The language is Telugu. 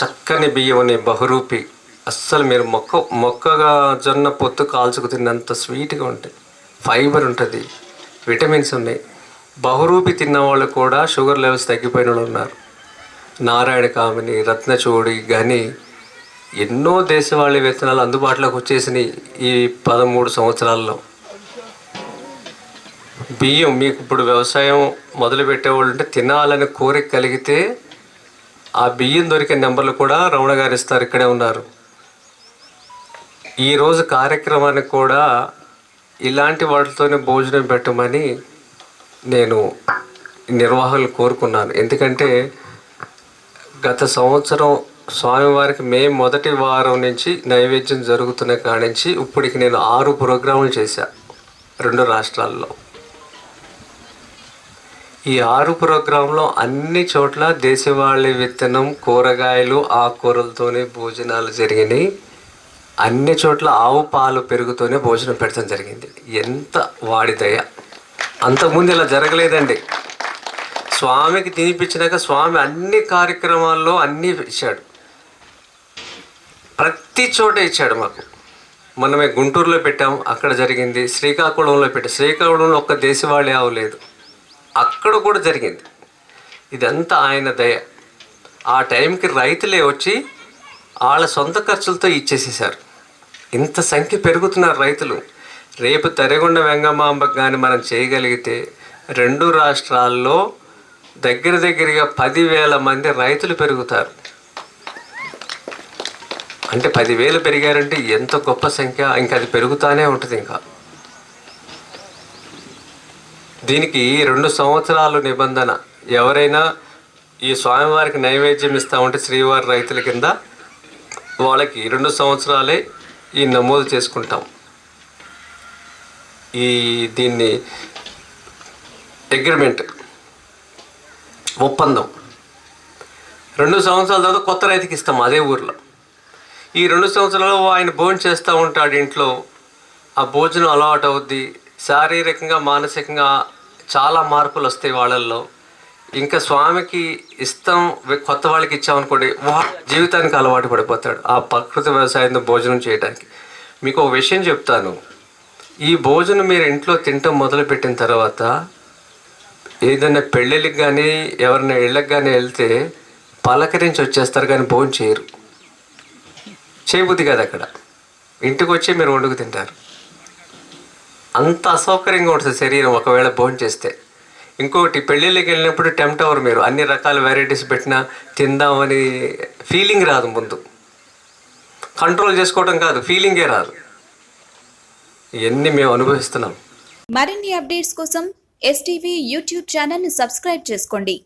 చక్కని బియ్యం బహురూపి. అస్సలు మీరు మొక్క మొక్కగా జొన్న పొత్తు కాల్చుకు తిన్నంత స్వీట్గా ఉంటాయి ఫైబర్ ఉంటుంది. విటమిన్స్ ఉన్నాయి. బహురూపి తిన్న వాళ్ళు కూడా షుగర్ లెవెల్స్ తగ్గిపోయిన వాళ్ళు ఉన్నారు. నారాయణ కామిని రత్నచూడి గని ఎన్నో దేశవాళీ విత్తనాలు అందుబాటులోకి వచ్చేసినాయి ఈ పదమూడు సంవత్సరాల్లో. బియ్యం మీకు ఇప్పుడు వ్యవసాయం మొదలుపెట్టేవాళ్ళు ఉంటే తినాలని కోరిక కలిగితే ఆ బియ్యం దొరికే నెంబర్లు కూడా రమణ గారు ఇస్తారు ఇక్కడే ఉన్నారు. ఈరోజు కార్యక్రమానికి కూడా ఇలాంటి వాటితోనే భోజనం పెట్టమని నేను నిర్వాహకులు కోరుకున్నాను. ఎందుకంటే గత సంవత్సరం స్వామివారికి మే మొదటి వారం నుంచి నైవేద్యం జరుగుతున్న కాడి నుంచి ఇప్పటికి నేను ఆరు ప్రోగ్రాములు చేశాను రెండు రాష్ట్రాల్లో. ఈ ఆరు ప్రోగ్రాంలో అన్ని చోట్ల దేశవాళీ విత్తనం కూరగాయలు ఆకుకూరలతోనే భోజనాలు జరిగినాయి. అన్ని చోట్ల ఆవు పాలు పెరుగుతూనే భోజనం పెట్టడం జరిగింది. ఎంత వాడి దయ అంతకుముందు ఇలా జరగలేదండి. స్వామికి తినిపించినాక స్వామి అన్ని కార్యక్రమాల్లో అన్నీ ఇచ్చాడు. ప్రతి చోట ఇచ్చాడు మాకు. మనమే గుంటూరులో పెట్టాం అక్కడ జరిగింది. శ్రీకాకుళంలో పెట్టాం. శ్రీకాకుళంలో ఒక్క దేశవాళీ ఆవు లేదు. అక్కడ కూడా జరిగింది. ఇదంతా ఆయన దయ. ఆ టైంకి రైతులే వచ్చి వాళ్ళ సొంత ఖర్చులతో ఇచ్చేసేసారు ఇంత సంఖ్య పెరుగుతున్నారు రైతులు. రేపు తరిగొండ వెంగమాంబకు కానీ మనం చేయగలిగితే రెండు రాష్ట్రాల్లో దగ్గర దగ్గరగా పదివేల మంది రైతులు పెరుగుతారు. అంటే పదివేలు పెరిగారంటే ఎంత గొప్ప సంఖ్య. ఇంకా అది పెరుగుతానే ఉంటుంది ఇంకా. దీనికి రెండు సంవత్సరాలు నిబంధన. ఎవరైనా ఈ స్వామివారికి నైవేద్యం ఇస్తా ఉంటే శ్రీవారి రైతుల కింద వాళ్ళకి రెండు సంవత్సరాలే ఈ నమోదు చేసుకుంటాం. ఈ దీన్ని అగ్రిమెంట్ ఒప్పందం. రెండు సంవత్సరాల తర్వాత కొత్త రైతుకి ఇస్తాం అదే ఊర్లో. ఈ రెండు సంవత్సరాలు ఆయన భోజనం చేస్తూ ఉంటాడు ఇంట్లో. ఆ భోజనం అలవాటు అవుద్ది శారీరకంగా మానసికంగా చాలా మార్పులు వస్తాయి వాళ్ళల్లో. ఇంకా స్వామికి ఇష్టం కొత్త వాళ్ళకి ఇచ్చామనుకోండి వా జీవితానికి అలవాటు పడిపోతాడు ఆ ప్రకృతి వ్యవసాయంతో భోజనం చేయడానికి మీకు ఒక విషయం చెప్తాను. ఈ భోజనం మీరు ఇంట్లో తినటం మొదలుపెట్టిన తర్వాత ఏదైనా పెళ్ళిళ్ళకి కానీ ఎవరైనా ఇళ్ళకి కానీ వెళ్తే పలకరించి వచ్చేస్తారు కానీ భోజనం చేయరు. చేయబుద్ధి కదా అక్కడ. ఇంటికి వచ్చి మీరు వండుకు తింటారు. అంత అసౌకర్యంగా ఉంటుంది శరీరం ఒకవేళ భోజనం చేస్తే. ఇంకొకటి పెళ్ళిళ్ళకి వెళ్ళినప్పుడు టెంప్ట్ అవ్వరు మీరు అన్ని రకాల వెరైటీస్ పెట్టినా తిందామని ఫీలింగ్ రాదు ముందు. కంట్రోల్ చేసుకోవడం కాదు ఫీలింగే రాదు. ఇవన్నీ మేము అనుభవిస్తున్నాం. మరిన్ని అప్డేట్స్ కోసం ఎస్టీవీ యూట్యూబ్ ఛానల్ని సబ్స్క్రైబ్ చేసుకోండి.